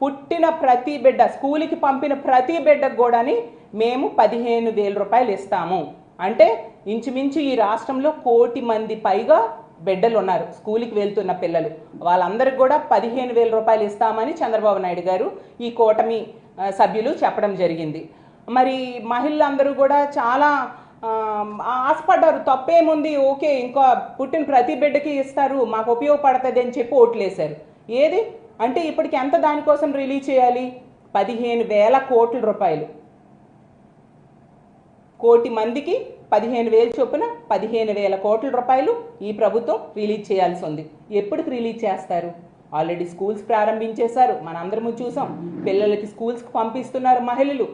పుట్టిన ప్రతి బిడ్డ స్కూల్కి పంపిన ప్రతి బిడ్డకు కూడాని మేము పదిహేను వేల రూపాయలు ఇస్తాము. అంటే ఇంచుమించు ఈ రాష్ట్రంలో కోటి మంది పైగా బిడ్డలు ఉన్నారు స్కూల్కి వెళ్తున్న పిల్లలు. వాళ్ళందరికీ కూడా పదిహేను వేల రూపాయలు ఇస్తామని చంద్రబాబు నాయుడు గారు ఈ కూటమి సభ్యులు చెప్పడం జరిగింది. మరి మహిళలందరూ కూడా చాలా ఆశపడ్డారు తప్పేముంది ఓకే ఇంకా పుట్టిన ప్రతి బిడ్డకి ఇస్తారు మాకు ఉపయోగపడుతుంది అని చెప్పి ఓట్లేశారు. ఏది? అంటే ఇప్పటికి ఎంత దానికోసం రిలీజ్ చేయాలి? పదిహేను వేల కోట్ల రూపాయలు. కోటి మందికి పదిహేను వేలు చొప్పున పదిహేను వేల కోట్ల రూపాయలు ఈ ప్రభుత్వం రిలీజ్ చేయాల్సి ఉంది. ఎప్పటికి రిలీజ్ చేస్తారు? ఆల్రెడీ స్కూల్స్ ప్రారంభించేశారు. మనందరము చూసాం. పిల్లలకి స్కూల్స్కి పంపిస్తున్నారు మహిళలు.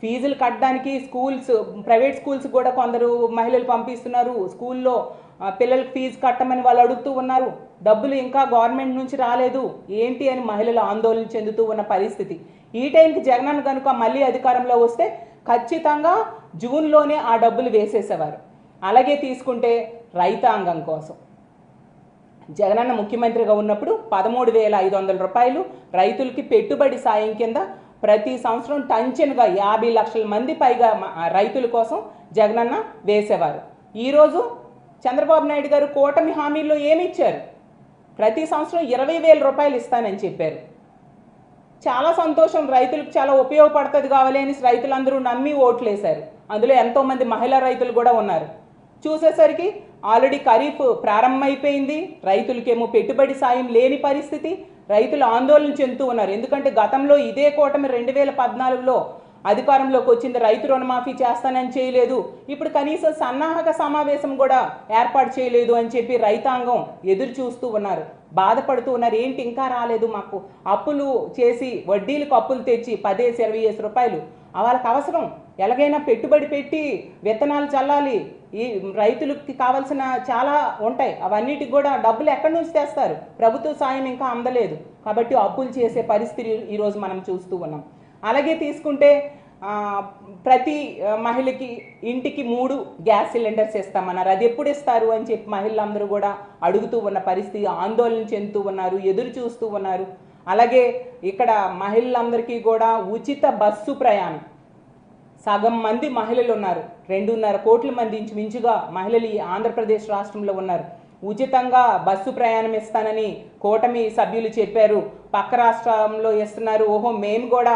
ఫీజులు కట్టడానికి స్కూల్స్ ప్రైవేట్ స్కూల్స్ కూడా కొందరు మహిళలు పంపిస్తున్నారు. స్కూల్లో పిల్లలకు ఫీజు కట్టమని వాళ్ళు అడుగుతూ ఉన్నారు. డబ్బులు ఇంకా గవర్నమెంట్ నుంచి రాలేదు. ఏంటి అని మహిళలు ఆందోళన చెందుతూ ఉన్న పరిస్థితి. ఈ టైంకి జగనన్న కనుక మళ్ళీ అధికారంలో వస్తే ఖచ్చితంగా జూన్లోనే ఆ డబ్బులు వేసేసేవారు. అలాగే తీసుకుంటే రైతాంగం కోసం. జగనన్న ముఖ్యమంత్రిగా ఉన్నప్పుడు పదమూడు వేల ఐదు వందల రూపాయలు రైతులకి పెట్టుబడి సాయం కింద ప్రతి సంవత్సరం టంచెన్గా యాభై లక్షల మంది పైగా రైతుల కోసం జగనన్న వేసేవారు. ఈరోజు చంద్రబాబు నాయుడు గారు కూటమి హామీల్లో ఏమి ఇచ్చారు ప్రతి సంవత్సరం ఇరవై వేల రూపాయలు ఇస్తానని చెప్పారు. చాలా సంతోషం. రైతులకు చాలా ఉపయోగపడుతుంది కావాలి అని రైతులందరూ నమ్మి ఓట్లేశారు. అందులో ఎంతోమంది మహిళా రైతులు కూడా ఉన్నారు. చూసేసరికి ఆల్రెడీ ఖరీఫ్ ప్రారంభమైపోయింది. రైతులకేమో పెట్టుబడి సాయం లేని పరిస్థితి. రైతులు ఆందోళన చెందుతూ ఉన్నారు. ఎందుకంటే గతంలో ఇదే కూటమి రెండు వేల పద్నాలుగులో అధికారంలోకి వచ్చింది రైతు రుణమాఫీ చేస్తానని చేయలేదు. ఇప్పుడు కనీసం సన్నాహక సమావేశం కూడా ఏర్పాటు చేయలేదు అని చెప్పి రైతాంగం ఎదురు చూస్తూ ఉన్నారు. బాధపడుతూ ఉన్నారు ఏంటి ఇంకా రాలేదు మాకు? అప్పులు చేసి వడ్డీలకు అప్పులు తెచ్చి పదేసి ఇరవై వేసి రూపాయలు. వాళ్ళకి అవసరం. ఎలాగైనా పెట్టుబడి పెట్టి విత్తనాలు చల్లాలి. ఈ రైతులకి కావాల్సిన చాలా ఉంటాయి. అవన్నిటికి కూడా డబ్బులు ఎక్కడి నుంచి తెస్తారు? ప్రభుత్వ సాయం ఇంకా అందలేదు. కాబట్టి అప్పులు చేసే పరిస్థితి ఈరోజు మనం చూస్తూ ఉన్నాం. అలాగే తీసుకుంటే ప్రతి మహిళకి ఇంటికి మూడు గ్యాస్ సిలిండర్స్ ఇస్తామన్నారు. అది ఎప్పుడు ఇస్తారు అని చెప్పి మహిళలందరూ కూడా అడుగుతూ ఉన్న పరిస్థితి ఆందోళన చెందుతూ ఉన్నారు ఎదురు చూస్తూ ఉన్నారు. అలాగే ఇక్కడ మహిళలందరికీ కూడా ఉచిత బస్సు ప్రయాణం. సగం మంది మహిళలు ఉన్నారు. రెండున్నర కోట్ల మంది ఇంచుమించుగా మహిళలు ఈ ఆంధ్రప్రదేశ్ రాష్ట్రంలో ఉన్నారు. ఉచితంగా బస్సు ప్రయాణం ఇస్తానని కూటమి సభ్యులు చెప్పారు. పక్క రాష్ట్రంలో ఇస్తున్నారు. ఓహో మేము కూడా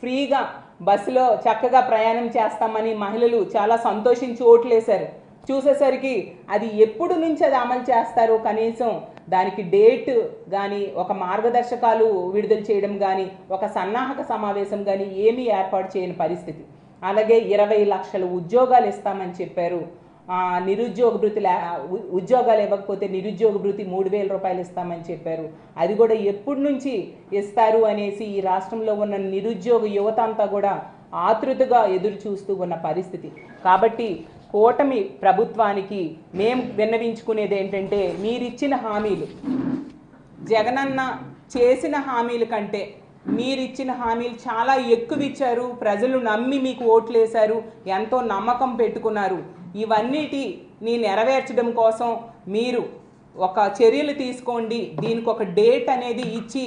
ఫ్రీగా బస్సులో చక్కగా ప్రయాణం చేస్తామని మహిళలు చాలా సంతోషించి ఓట్లేశారు. చూసేసరికి అది ఎప్పుడు నుంచి అది అమలు చేస్తారు కనీసం దానికి డేట్ కానీ ఒక మార్గదర్శకాలు విడుదల చేయడం కానీ ఒక సన్నాహక సమావేశం కానీ ఏమీ ఏర్పాటు చేయని పరిస్థితి. అలాగే ఇరవై లక్షల ఉద్యోగాలు ఇస్తామని చెప్పారు. నిరుద్యోగ భృతి లే ఉ- ఉద్యోగాలు ఇవ్వకపోతే నిరుద్యోగ భృతి మూడు వేల రూపాయలు ఇస్తామని చెప్పారు. అది కూడా ఎప్పటి నుంచి ఇస్తారు అనేసి ఈ రాష్ట్రంలో ఉన్న నిరుద్యోగ యువత అంతా కూడా ఆతృతగా ఎదురు చూస్తూ ఉన్న పరిస్థితి. కాబట్టి కూటమి ప్రభుత్వానికి మేము విన్నవించుకునేది ఏంటంటే మీరిచ్చిన హామీలు జగనన్న చేసిన హామీల కంటే మీరిచ్చిన హామీలు చాలా ఎక్కువ ఇచ్చారు ప్రజలు నమ్మి మీకు ఓట్లేశారు. ఎంతో నమ్మకం పెట్టుకున్నారు. ఇవన్నిటిని నెరవేర్చడం కోసం మీరు ఒక చర్యలు తీసుకోండి. దీనికి ఒక డేట్ అనేది ఇచ్చి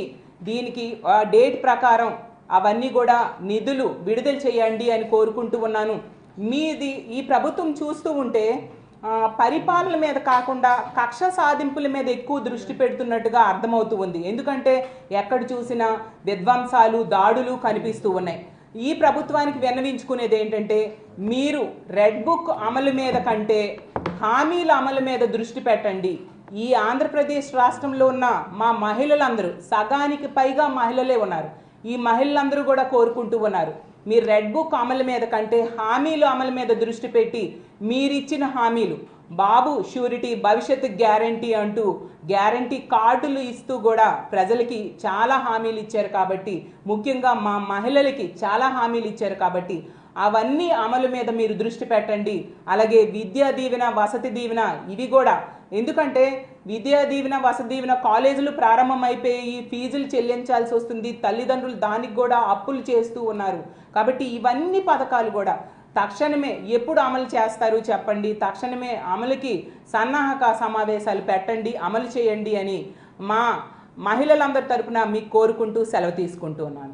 దీనికి ఆ డేట్ ప్రకారం అవన్నీ కూడా నిధులు విడుదల చేయండి అని కోరుకుంటూ ఉన్నాను. మీది ఈ ప్రభుత్వం చూస్తూ ఉంటే పరిపాలన మీద కాకుండా కక్ష సాధింపుల మీద ఎక్కువ దృష్టి పెడుతున్నట్టుగా అర్థమవుతూ ఉంది. ఎందుకంటే ఎక్కడ చూసినా విధ్వంసాలు దాడులు కనిపిస్తూ ఉన్నాయి. ఈ ప్రభుత్వానికి విన్నవించుకునేది ఏంటంటే మీరు రెడ్ బుక్ అమలు మీద కంటే హామీల అమలు మీద దృష్టి పెట్టండి. ఈ ఆంధ్రప్రదేశ్ రాష్ట్రంలో ఉన్న మా మహిళలందరూ సగానికి పైగా మహిళలే ఉన్నారు. ఈ మహిళలందరూ కూడా కోరుకుంటూ ఉన్నారు. మీరు రెడ్ బుక్ అమలు మీద కంటే హామీలు అమలు మీద దృష్టి పెట్టి మీరిచ్చిన హామీలు బాబు షూరిటీ భవిష్యత్తు గ్యారంటీ అంటూ గ్యారంటీ కార్డులు ఇస్తూ కూడా ప్రజలకి చాలా హామీలు ఇచ్చారు కాబట్టి ముఖ్యంగా మా మహిళలకి చాలా హామీలు ఇచ్చారు కాబట్టి అవన్నీ అమలు మీద మీరు దృష్టి పెట్టండి. అలాగే విద్యా దీవెన వసతి దీవెన ఇవి కూడా. ఎందుకంటే విద్యా దీవెన వసతి దీవెన కాలేజీలు ప్రారంభమైపోయి ఫీజులు చెల్లించాల్సి వస్తుంది. తల్లిదండ్రులు దానికి కూడా అప్పులు చేస్తూ ఉన్నారు. కాబట్టి ఇవన్నీ పథకాలు కూడా తక్షణమే ఎప్పుడు అమలు చేస్తారు చెప్పండి. తక్షణమే అమలుకి సన్నాహక సమావేశాలు పెట్టండి అమలు చేయండి అని మా మహిళలందరి తరపున మీకు కోరుకుంటూ సెలవు తీసుకుంటున్నాను